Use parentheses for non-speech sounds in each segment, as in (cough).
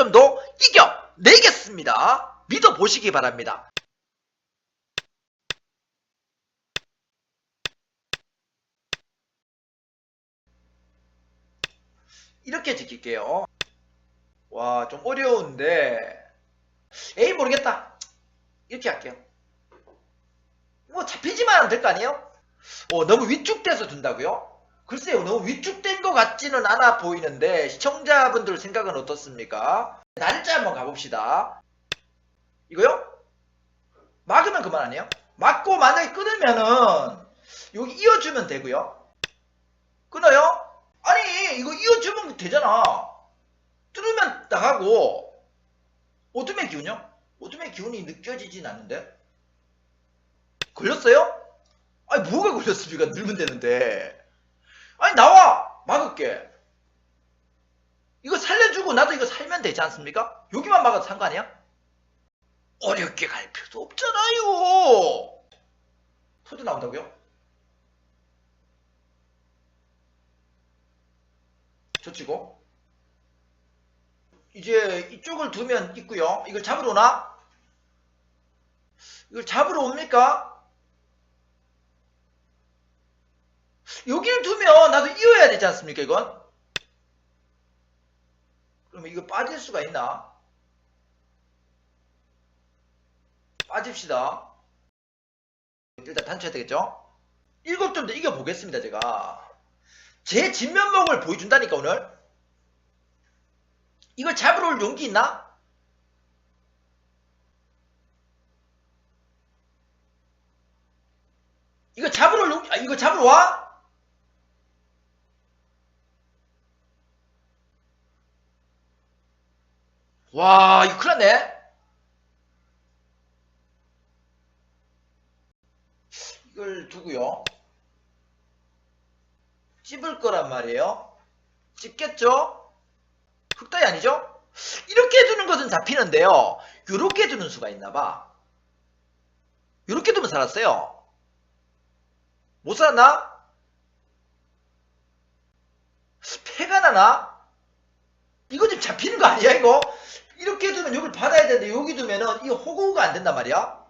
일곱점도 이겨내겠습니다. 믿어보시기 바랍니다. 이렇게 지킬게요. 와, 좀 어려운데. 에이, 모르겠다. 이렇게 할게요. 뭐, 잡히지만 될 거 아니에요? 어, 너무 위축돼서 둔다고요? 글쎄요, 너무 위축된 것 같지는 않아 보이는데, 시청자분들 생각은 어떻습니까? 날짜 한번 가봅시다. 이거요? 막으면 그만 아니에요? 막고 만약에 끊으면은, 여기 이어주면 되고요. 끊어요? 아니, 이거 이어주면 되잖아. 뚫으면 나가고, 어둠의 기운요? 어둠의 기운이 느껴지진 않는데? 걸렸어요? 아니, 뭐가 걸렸습니까? 늘면 되는데. 아니, 나와! 막을게. 이거 살려주고 나도 이거 살면 되지 않습니까? 여기만 막아도 아니야? 어렵게 갈 필요도 없잖아요! 포드 나온다고요? 저치고 이제 이쪽을 두면 있고요. 이걸 잡으러 오나? 이걸 잡으러 옵니까? 여기를 두면 나도 이어야 되지 않습니까 이건? 그러면 이거 빠질 수가 있나? 빠집시다. 일단 단추해야 되겠죠? 일곱 점도 이겨보겠습니다 제가. 제 진면목을 보여준다니까 오늘 이걸 잡으러 올 용기 있나? 이거 잡으러 올 용기 아 이거 잡으러 와? 와 이거 큰일 났네 이걸 두고요 찝을 거란 말이에요. 찝겠죠? 흑다이 아니죠? 이렇게 두는 것은 잡히는데요. 이렇게 두는 수가 있나 봐. 이렇게 두면 살았어요. 못 살았나? 패가 나나? 이거 좀 잡히는 거 아니야 이거? 이렇게 두면 여기를 받아야 되는데 여기 두면은 이 호구가 안 된단 말이야?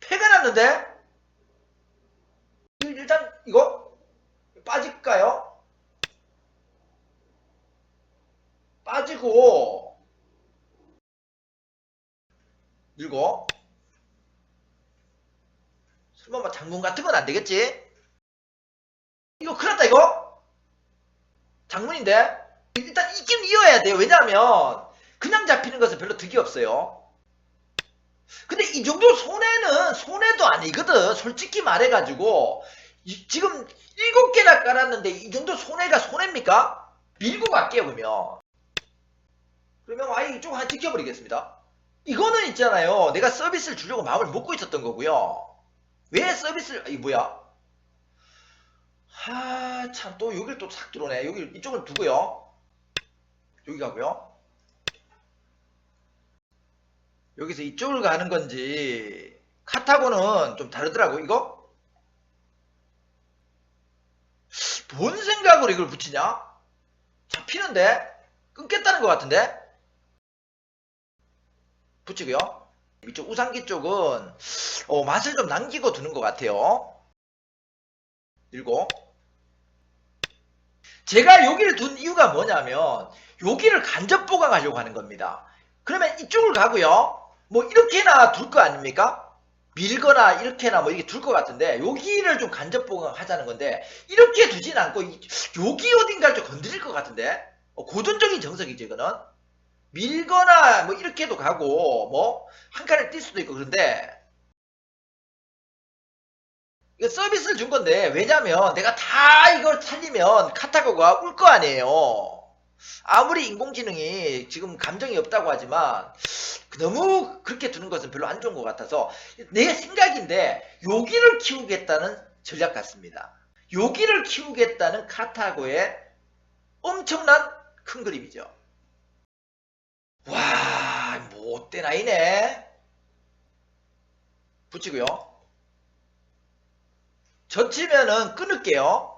패가 났는데? 일단 이거 빠질까요? 빠지고 밀고 설마 뭐 장군 같은 건 안 되겠지? 이거 큰일 났다 이거? 장문인데? 일단 있긴 이어야 돼요 왜냐하면 그냥 잡히는 것은 별로 득이 없어요. 근데 이 정도 손해는 손해도 아니거든. 솔직히 말해가지고. 이- 지금 일곱 개나 깔았는데 이 정도 손해가 손해입니까? 밀고 갈게요 그러면. 그러면 아예 이쪽 하나 지켜버리겠습니다. 이거는 있잖아요. 내가 서비스를 주려고 마음을 먹고 있었던 거고요. 왜 서비스를 이 뭐야? 또 여기를 또 싹 들어오네 여기 이쪽을 두고요. 여기 가고요 여기서 이쪽을 가는 건지 카타고는 좀 다르더라고 이거 뭔 생각으로 이걸 붙이냐? 잡히는데? 끊겠다는 것 같은데? 붙이고요. 이쪽 우상기 쪽은 어, 맛을 좀 남기고 두는 것 같아요. 밀고 제가 여기를 둔 이유가 뭐냐면 여기를 간접 보강하려고 하는 겁니다. 그러면 이쪽을 가고요. 뭐 이렇게나 둘 거 아닙니까? 밀거나 이렇게나 뭐 이렇게 둘 것 같은데 여기를 좀 간접 보강하자는 건데 이렇게 두진 않고 이- 여기 어딘가를 좀 건드릴 것 같은데? 어, 고전적인 정석이지 이거는. 밀거나 뭐 이렇게도 가고 뭐 한 칸을 뛸 수도 있고 그런데 이거 서비스를 준 건데 왜냐면 내가 다 이걸 살리면 카타고가 울 거 아니에요 아무리 인공지능이 지금 감정이 없다고 하지만 너무 그렇게 두는 것은 별로 안 좋은 것 같아서 내 생각인데 여기를 키우겠다는 전략 같습니다. 여기를 키우겠다는 카타고의 엄청난 큰 그림이죠. 와, 못된 아이네. 붙이고요. 젖히면은 끊을게요.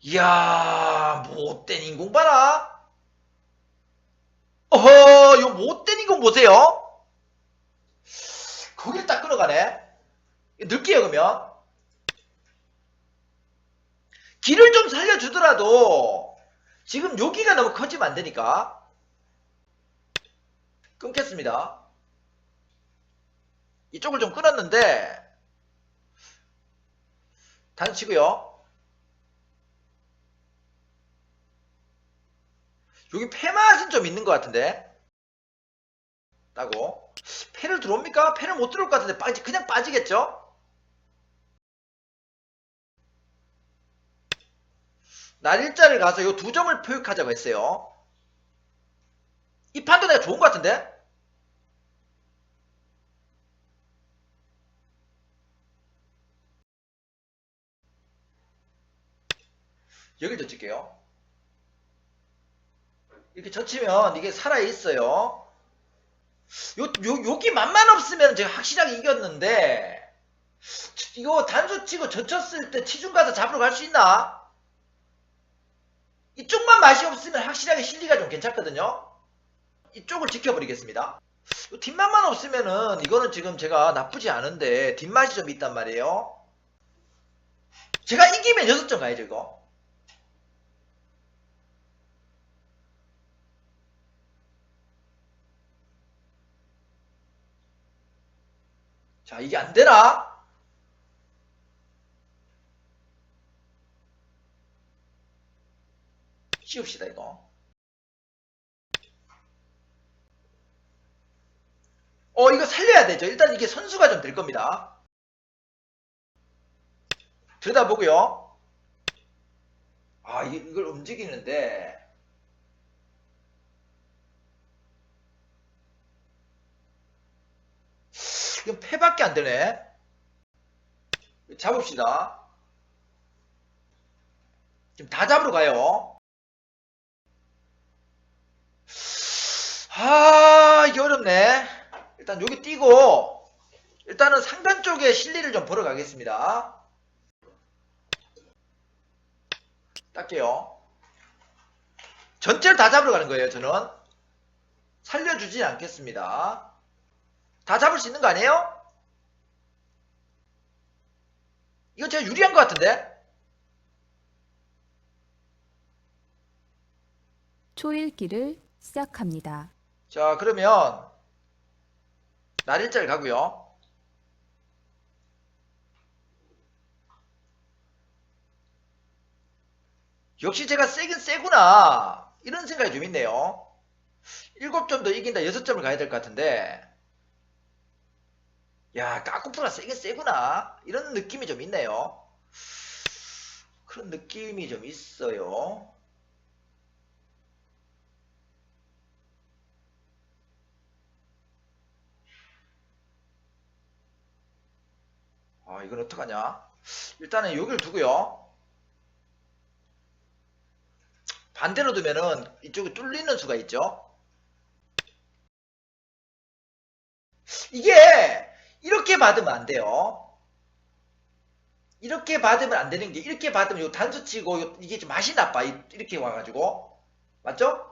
이야, 못된 인공 봐라. 못 때린 거 보세요. 거기를 딱 끌어가네. 늦게요 그러면. 길을 좀 살려주더라도 지금 여기가 너무 커지면 안 되니까 끊겠습니다. 이쪽을 좀 끊었는데 단치고요. 여기 패맛은 좀 있는 것 같은데 따고 패를 들어옵니까? 패를 못 들어올 것 같은데 빠지 그냥 빠지겠죠? 날 일자를 가서 이 두 점을 표육하자고 했어요. 이 판도 내가 좋은 것 같은데? 여길 젖힐게요. 이렇게 젖히면 이게 살아있어요. 요, 요, 여기 맛만 없으면 제가 확실하게 이겼는데, 이거 단수 치고 젖혔을 때 치중 가서 잡으러 갈 수 있나? 이쪽만 맛이 없으면 확실하게 실리가 좀 괜찮거든요. 이쪽을 지켜버리겠습니다. 요 뒷맛만 없으면은 이거는 지금 제가 나쁘지 않은데 뒷맛이 좀 있단 말이에요. 제가 이기면 6점 가야죠 이거. 자 이게 안 되나? 씌웁시다 이거. 어 이거 살려야 되죠. 일단 이게 선수가 좀 될 겁니다. 들여다보고요. 아 이- 이걸 움직이는데 이건 패밖에 안 되네. 잡읍시다. 지금 다 잡으러 가요. 아, 이게 어렵네. 일단 여기 뛰고, 일단은 상단 쪽에 실리를 좀 보러 가겠습니다. 딸게요. 전체를 다 잡으러 가는 거예요, 저는. 살려주지 않겠습니다. 다 잡을 수 있는 거 아니에요? 이거 제가 유리한 것 같은데? 초읽기를 시작합니다. 자, 그러면 날일자를 가고요. 역시 제가 세긴 세구나. 이런 생각이 좀 있네요. 7점 더 이긴다. 6점을 가야 될 것 같은데. 야, 까꾸프가 세긴 세구나. 이런 느낌이 좀 있네요. 그런 느낌이 좀 있어요. 아, 이건 어떡하냐? 일단은 여기를 두고요. 반대로 두면은 이쪽이 뚫리는 수가 있죠. 이게 이렇게 받으면 안 돼요. 이렇게 받으면 안 되는 게 이렇게 받으면 요 단수 치고 요- 이게 좀 맛이 나빠. 이- 이렇게 와가지고 맞죠?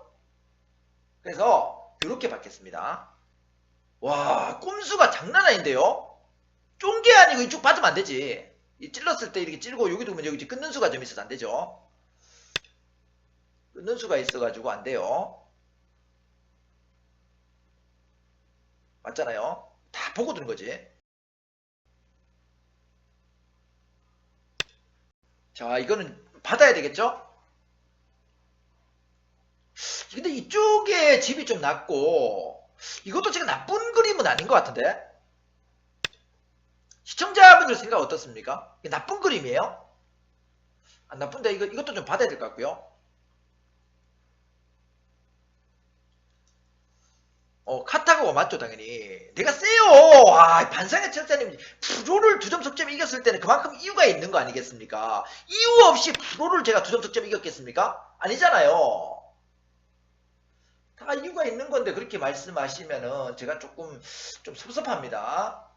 그래서 이렇게 받겠습니다. 와 꼼수가 장난 아닌데요? 쫀게 아니고 이쪽 받으면 안 되지. 이 찔렀을 때 이렇게 찔고 여기 두면 여기 끊는 수가 좀 있어서 안 되죠. 끊는 수가 있어가지고 안 돼요. 맞잖아요. 다 보고 두는 거지. 자, 이거는 받아야 되겠죠? 근데 이쪽에 집이 좀 낮고, 이것도 지금 나쁜 그림은 아닌 것 같은데? 시청자분들 생각 어떻습니까? 나쁜 그림이에요? 안 나쁜데 이거, 이것도 좀 받아야 될 것 같고요. 어, 카타고가 맞죠, 당연히. 내가 세요! 아, 반상의 철자님, 프로를 두 점 석점 이겼을 때는 그만큼 이유가 있는 거 아니겠습니까? 이유 없이 프로를 제가 두 점 석점 이겼겠습니까? 아니잖아요. 다 이유가 있는 건데 그렇게 말씀하시면은 제가 조금 좀 섭섭합니다.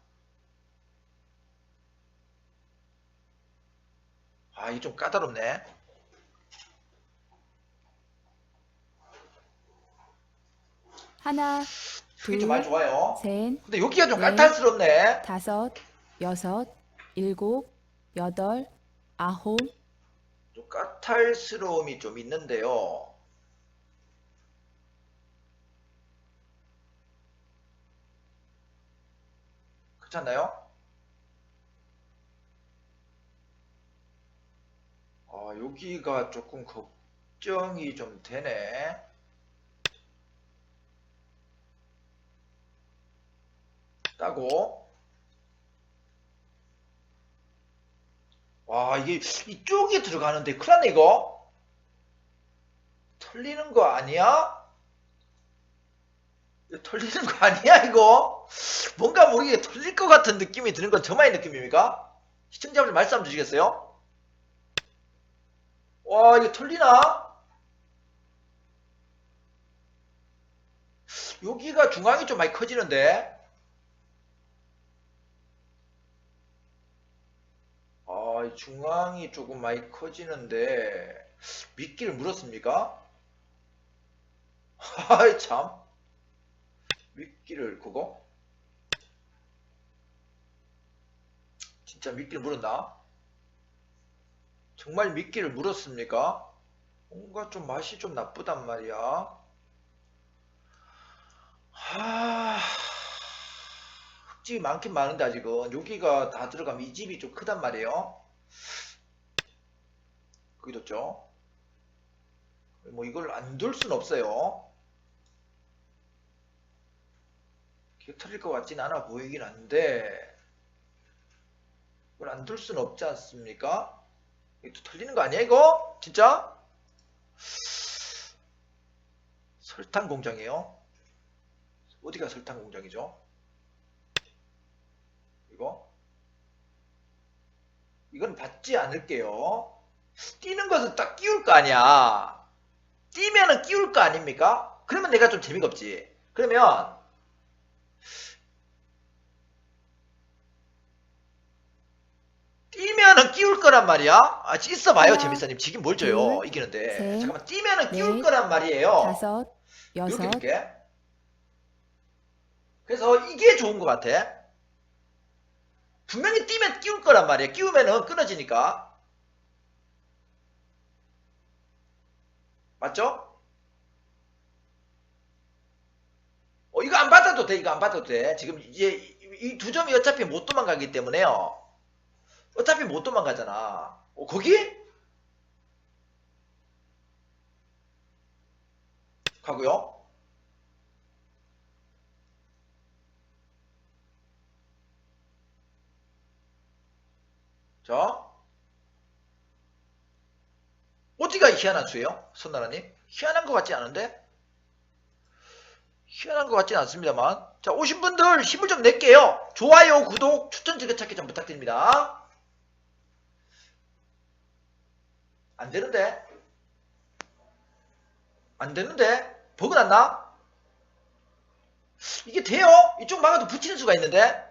아, 이게 좀 까다롭네. 하나, 그게 좀 많이 좋아요. 셋, 근데 여기가 좀 네. 까탈스럽네. 다섯, 여섯, 일곱, 여덟, 아홉, 좀 까탈스러움이 좀 있는데요. 않나요? 아, 여기가 조금 걱정이 좀 되네. 따고. 와, 이게 이쪽에 들어가는데 큰일 났네, 이거. 털리는 거 아니야? 털리는 거 아니야, 이거? 뭔가 모르게 털릴 것 같은 느낌이 드는 건 저만의 느낌입니까? 시청자분들 말씀 주시겠어요? 와, 이거 털리나? 여기가 중앙이 좀 많이 커지는데? 아, 이 중앙이 조금 많이 커지는데, 미끼를 물었습니까? (laughs) 아이, 참. 미끼를, 그거? 진짜 미끼를 물었나? 정말 미끼를 물었습니까? 뭔가 좀 맛이 좀 나쁘단 말이야. 하... 흙집이 많긴 많은데 아직은 여기가 다 들어가면 이 집이 좀 크단 말이에요. 거기 뒀죠. 뭐 이걸 안 둘 순 없어요. 이게 털릴 것 같진 않아 보이긴 한데 이걸 안 둘 순 없지 않습니까? 이거 또 털리는 거 아니야 이거? 진짜? 설탕 공장이에요. 어디가 설탕 공장이죠? 이거? 이건 받지 않을게요. 뛰는 것은 딱 끼울 거 아니야. 뛰면은 끼울 거 아닙니까? 그러면 내가 좀 재미가 없지. 그러면 뛰면은 끼울 거란 말이야. 아, 있어 봐요, 하나, 재미사님. 지금 뭘 줘요? 둘, 이기는데. 셋, 잠깐만, 뛰면은 끼울 넷, 거란 말이에요. 다섯, 이렇게 여섯, 이렇게. 그래서 이게 좋은 것 같아. 분명히 뛰면 끼울 거란 말이야. 끼우면은 끊어지니까. 맞죠? 어, 이거 안 받아도 돼. 이거 안 받아도 돼. 지금 이제 이 두 점이 어차피 못 도망가기 때문에요. 어차피 못 도망가잖아. 어, 거기? 가고요. 자. 어디가 희한한 수예요? 선나라님? 희한한 것 같지 않은데? 희한한 것 같진 않습니다만. 자, 오신 분들 힘을 좀 낼게요. 좋아요, 구독, 추천 즐겨찾기 좀 부탁드립니다. 안 되는데? 안 되는데? 버그 났나? 이게 돼요? 이쪽 막아도 붙이는 수가 있는데?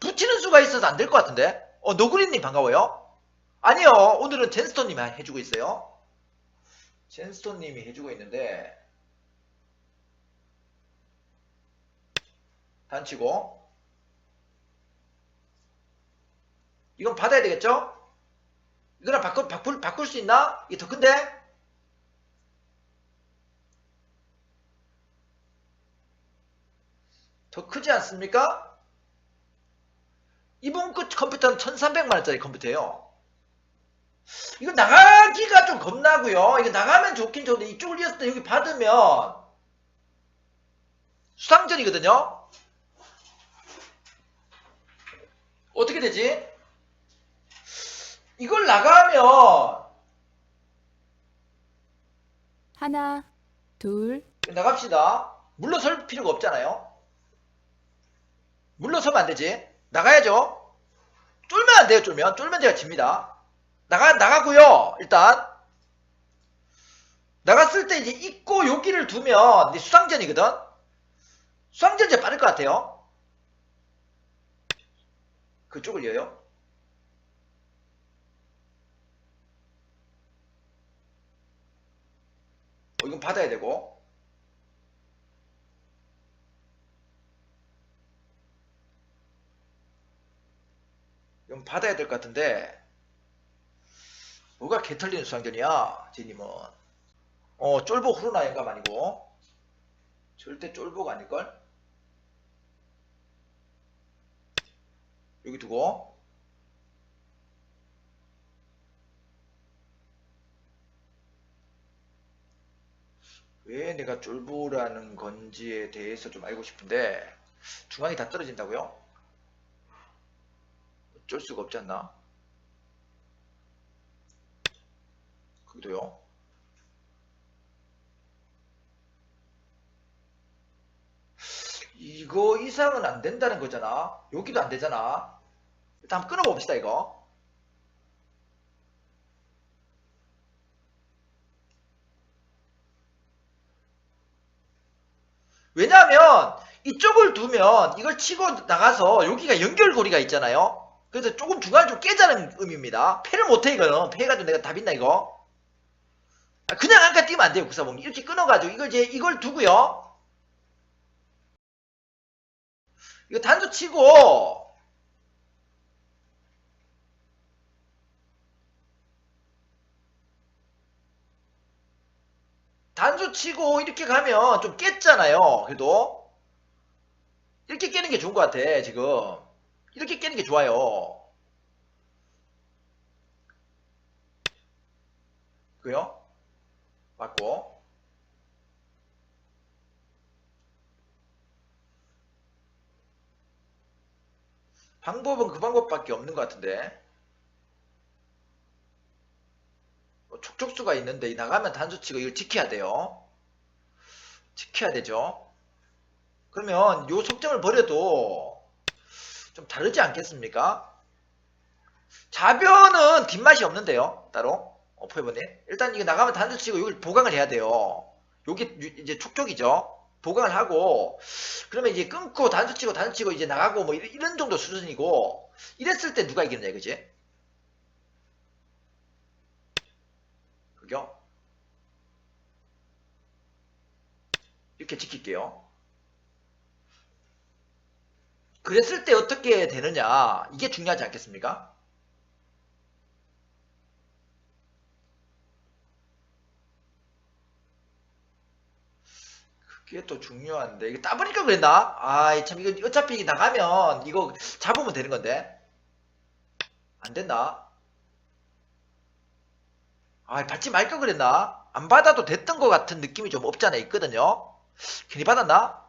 붙이는 수가 있어서 안 될 것 같은데? 어, 노그린님 반가워요. 아니요, 오늘은 젠스톤님이 해주고 있어요. 젠스톤님이 해주고 있는데, 단치고, 이건 받아야 되겠죠? 이거랑 바꿀, 바꿀, 바꿀 수 있나? 이게 더 큰데? 더 크지 않습니까? 이번 그 컴퓨터는 1300만 원짜리 컴퓨터예요. 이거 나가기가 좀 겁나고요. 이거 나가면 좋긴 좋은데 이쪽을 이었을 때 여기 받으면 수상전이거든요. 어떻게 되지? 이걸 나가면 하나, 둘, 나갑시다. 물러설 필요가 없잖아요. 물러서면 안 되지. 나가야죠. 쫄면 안 돼요, 쫄면. 쫄면 제가 집니다. 나가, 나가고요 일단. 나갔을 때 이제 입고 여기를 두면 이제 수상전이거든? 수상전 제 빠를 것 같아요. 그쪽을 이어요. 어, 이건 받아야 되고. 이건 받아야 될 것 같은데. 뭐가 개털리는 수상전이야 제님은? 어 쫄보 후루나 영감 아니고. 절대 쫄보가 아닐걸? 여기 두고. 왜 내가 쫄보라는 건지에 대해서 좀 알고 싶은데 중앙이 다 떨어진다고요? 어쩔 수가 없지 않나? 거기도요. 이거 이상은 안 된다는 거잖아. 여기도 안 되잖아. 일단 한번 끊어봅시다, 이거. 왜냐하면 이쪽을 두면 이걸 치고 나가서 여기가 연결고리가 있잖아요. 그래서 조금 중간을 좀 깨자는 의미입니다. 패를 못해 이거는. 패해가지고 내가 답 있나 이거? 아, 그냥 안가 뛰면 안 돼요 국사봉. 이렇게 끊어가지고 이걸 이제 이걸 두고요. 이거 단수 치고 단수 치고 이렇게 가면 좀 깼잖아요. 그래도 이렇게 깨는 게 좋은 것 같아 지금. 이렇게 깨는 게 좋아요. 그요? 맞고. 방법은 그 방법밖에 없는 것 같은데. 뭐 촉촉수가 있는데 나가면 단수치고 이걸 지켜야 돼요. 지켜야 되죠. 그러면 요 속점을 버려도 좀 다르지 않겠습니까? 자변은 뒷맛이 없는데요. 따로. 어, 포에버님. 일단 이거 나가면 단수 치고 이걸 보강을 해야 돼요. 유- 이제 촉촉이죠. 보강을 하고 그러면 이제 끊고 단수 치고 단수 치고 이제 나가고 뭐 이런 정도 수준이고 이랬을 때 누가 이기느냐 그지? 그죠? 이렇게 지킬게요. 그랬을 때 어떻게 되느냐 이게 중요하지 않겠습니까? 그게 또 중요한데 이거 따보니까 그랬나? 아이 참 이거 어차피 나가면 이거 잡으면 되는 건데 안 된다. 아 받지 말걸 그랬나? 안 받아도 됐던 것 같은 느낌이 좀 없지 않아 있거든요. 괜히 받았나?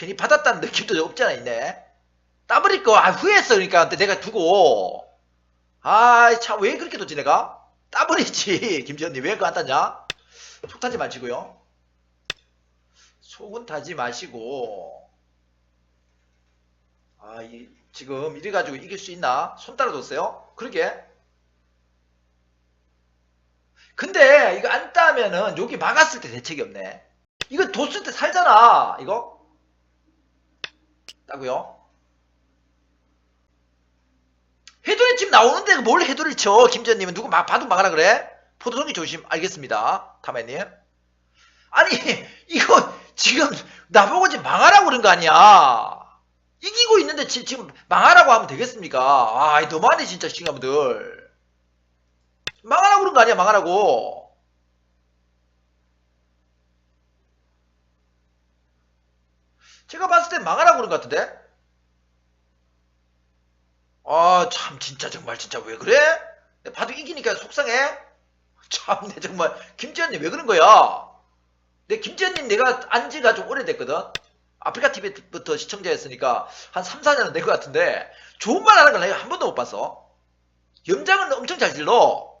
괜히 받았다는 느낌도 않아 있네. 따버릴 거 아, 후회했어 그러니까 내가 두고 아참 왜 그렇게 뒀지 내가? 따버리지 (laughs) 김지현님 왜 그거 안 땄냐? 속 타지 마시고요. 속은 타지 마시고 아, 이, 지금 이래 가지고 이길 수 있나? 손 따라줬어요? 그러게. 근데 이거 안 따면은 여기 막았을 때 대책이 없네. 이거 뒀을 때 살잖아. 이거 따고요. 해돌이 집 나오는데 뭘 해돌이 쳐? 김전님은 누구 막 봐도 막아라 그래? 포도송이 조심. 알겠습니다. 타마님. 아니 (laughs) 이거 지금 나보고 지금 망하라고 그런 거 아니야. 이기고 있는데 지, 금 망하라고 하면 되겠습니까? 아, 너무하네 진짜 시청자분들. 망하라고 그런 거 아니야 망하라고. 제가 봤을 땐 망하라고 그런 것 같은데? 아, 참, 진짜, 정말, 진짜, 왜 그래? 봐도 이기니까 속상해? 참, 내 정말, 김지현님 왜 그런 거야? 내 김지현님 내가 안 지가 좀 오래됐거든? 아프리카 TV부터 시청자였으니까 한 3, 4년은 된 것 같은데, 좋은 말 하는 걸 내가 한 번도 못 봤어. 염장은 엄청 잘 질러.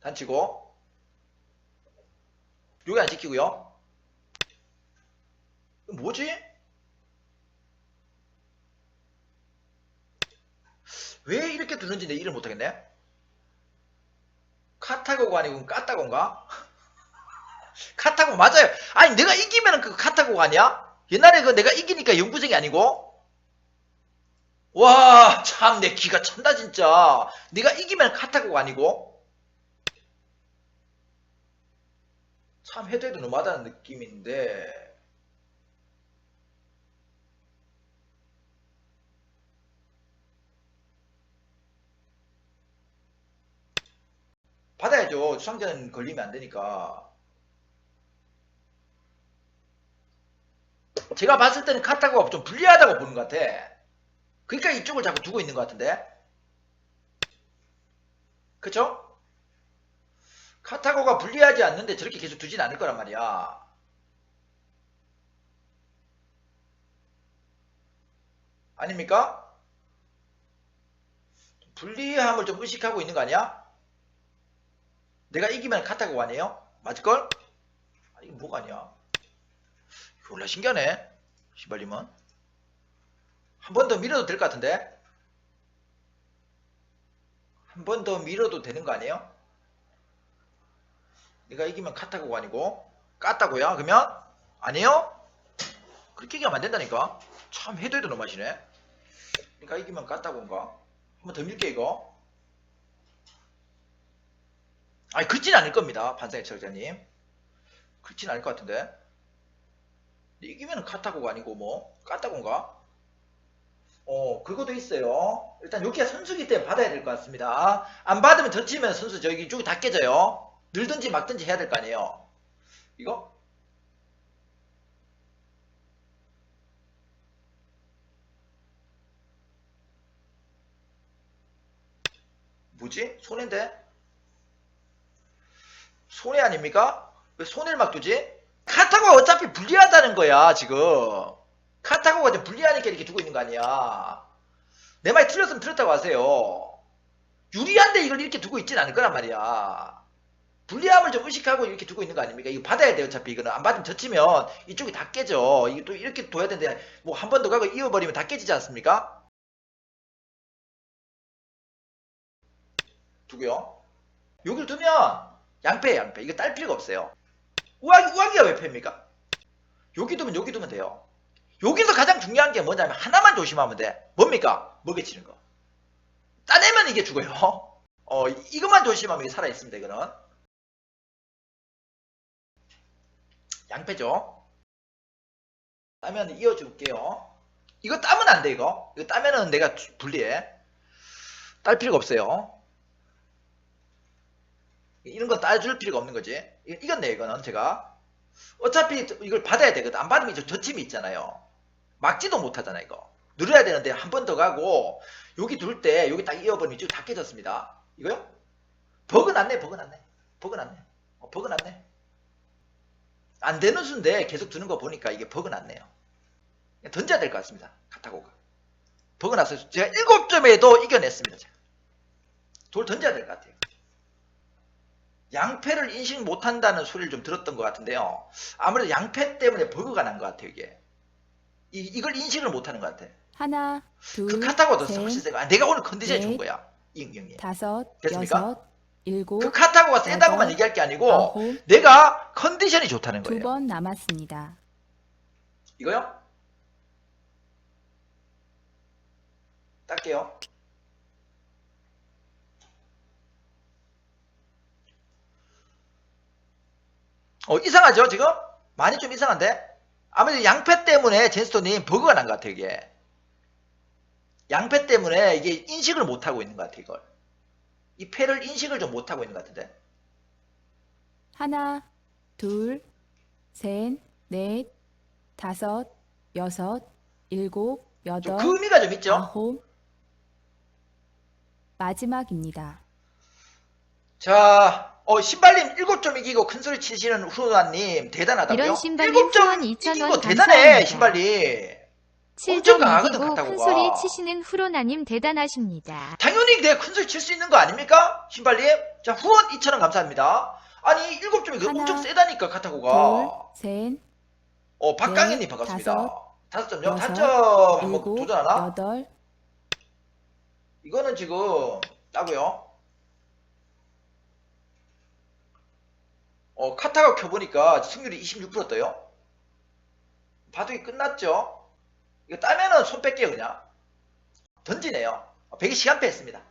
단치고. 여기 안 지키고요. 뭐지? 왜 이렇게 두는지 내 이해를 못하겠네. 카타고가 아니고 까따고인가? (laughs) 카타고 맞아요. 아니 내가 이기면 그 카타고가 아니야? 옛날에 그 내가 이기니까 영구적이 아니고? 와 참 내 기가 찬다 진짜. 내가 이기면 카타고가 아니고? 참 해도 해도 너무하다는 느낌인데 불리해야죠. 수상전 걸리면 안 되니까. 제가 봤을 때는 카타고가 좀 불리하다고 보는 것 같아. 그러니까 이쪽을 자꾸 두고 있는 것 같은데. 그쵸? 카타고가 불리하지 않는데 저렇게 계속 두진 않을 거란 말이야. 아닙니까? 불리함을 좀 의식하고 있는 거 아니야? 내가 이기면 카타고 아니에요? 맞을걸? 아, 이거 뭐가 아니야? 졸라 신기하네. 시발님은. 한 번 더 밀어도 될 것 같은데? 한 번 더 밀어도 되는 거 아니에요? 내가 이기면 카타고가 아니고 깠다고요? 그러면? 아니에요? 그렇게 얘기하면 안 된다니까? 참 해도 해도 너무하시네. 내가 이기면 깠다고인가? 한 번 더 밀게 이거. 아니 그렇진 않을 겁니다. 반상의 철자님. 그렇진 않을 것 같은데. 이기면 카타고가 아니고 뭐 까따고인가? 어 그것도 있어요. 일단 여기가 선수기 때문에 받아야 될 것 같습니다. 안 받으면 젖히면 선수 저기 이쪽이 다 깨져요. 늘든지 막든지 해야 될 거 아니에요. 이거? 뭐지? 손해인데? 손해 아닙니까? 왜 손해를 막 두지? 카타고가 어차피 불리하다는 거야 지금 카타고가 이제 불리하니까 이렇게 두고 있는 거 아니야 내 말이 틀렸으면 틀렸다고 하세요 유리한데 이걸 이렇게 두고 있진 않을 거란 말이야 불리함을 좀 의식하고 이렇게 두고 있는 거 아닙니까? 이거 받아야 돼요 어차피 이거는 안 받으면 젖히면 이쪽이 다 깨져 이게 또 이렇게 둬야 되는데 뭐 한 번 더 가고 이어버리면 다 깨지지 않습니까? 두고요 여기를 두면 양패 양패. 이거 딸 필요가 없어요. 우악이 우악이가 왜 패입니까? 여기 두면 여기 두면 돼요. 여기서 가장 중요한 게 뭐냐면 하나만 조심하면 돼. 뭡니까? 먹여치는 거. 따내면 이게 죽어요. 어 이- 이것만 조심하면 이게 살아있습니다 이거는. 양패죠. 따면 이어줄게요. 이거 따면 안 돼 이거. 이거 따면은 내가 주- 불리해. 딸 필요가 없어요 이런 거 따줄 필요가 없는 거지. 이- 이겼네, 이거는 제가. 어차피 이걸 받아야 되거든. 안 받으면 저 저침이 있잖아요. 막지도 못하잖아, 이거. 누려야 되는데 한 번 더 가고, 여기 둘 때, 여기 딱 이어버리면 이쪽 다 깨졌습니다. 이거요? 버그 났네, 버그 났네. 버그 났네. 어, 버그 났네. 안 되는 수인데 계속 두는 거 보니까 이게 버그 났네요. 던져야 될 것 같습니다. 카타고가. 버그 났어요. 제가 7점에도 이겨냈습니다. 제가. 돌 던져야 될 것 같아요. 양패를 인식 못한다는 소리를 좀 들었던 것 같은데요. 아무래도 양패 때문에 버그가 난 것 같아요, 이게. 이, 이걸 인식을 못하는 것 같아. 하나, 그 둘, 카타고가 더 셋, 훨씬 세고, 아, 내가 오늘 컨디션이 좋은 넷, 거야. 이응경이. 다섯, 됐습니까? 여섯, 일곱, 그 카타고가 세다고만 여덟, 얘기할 게 아니고, 아홉, 내가 컨디션이 좋다는 두 거예요. 번 남았습니다. 이거요? 딸게요. 어, 이상하죠, 지금? 많이 좀 이상한데? 아무래도 양패 때문에 젠스톤님 버그가 난 것 같아요, 이게. 양패 때문에 이게 인식을 못하고 있는 것 같아요, 이걸. 이 패를 인식을 좀 못하고 있는 것 같은데. 하나, 둘, 셋, 넷, 다섯, 여섯, 일곱, 좀 여덟, 그 의미가 좀 있죠? 아홉. 마지막입니다. 자, 어, 신발님 7점 이기고 큰소리 치시는 후루나님 대단하다고요? 이런 신발님 7점 후원 2,000원 이기고 대단해 감사합니다. 신발님 엄청 7점 강하거든, 이기고 카타고가. 큰소리 치시는 후로나님 대단하십니다. 당연히 내가 큰소리 칠 수 있는 거 아닙니까? 신발님 자 후원 2,000원 감사합니다 아니 7점이 하나, 엄청 세다니까 카타고가 둘, 셋, 어 박강현님 넷, 반갑습니다 다섯 점요? 여섯, 단점 한번 일곱, 도전하나? 여덟, 이거는 지금 따고요 어 카타가 켜보니까 승률이 26% 떠요. 바둑이 끝났죠? 이거 따면은 손 뺄게요 그냥. 던지네요. 100이 시간패 했습니다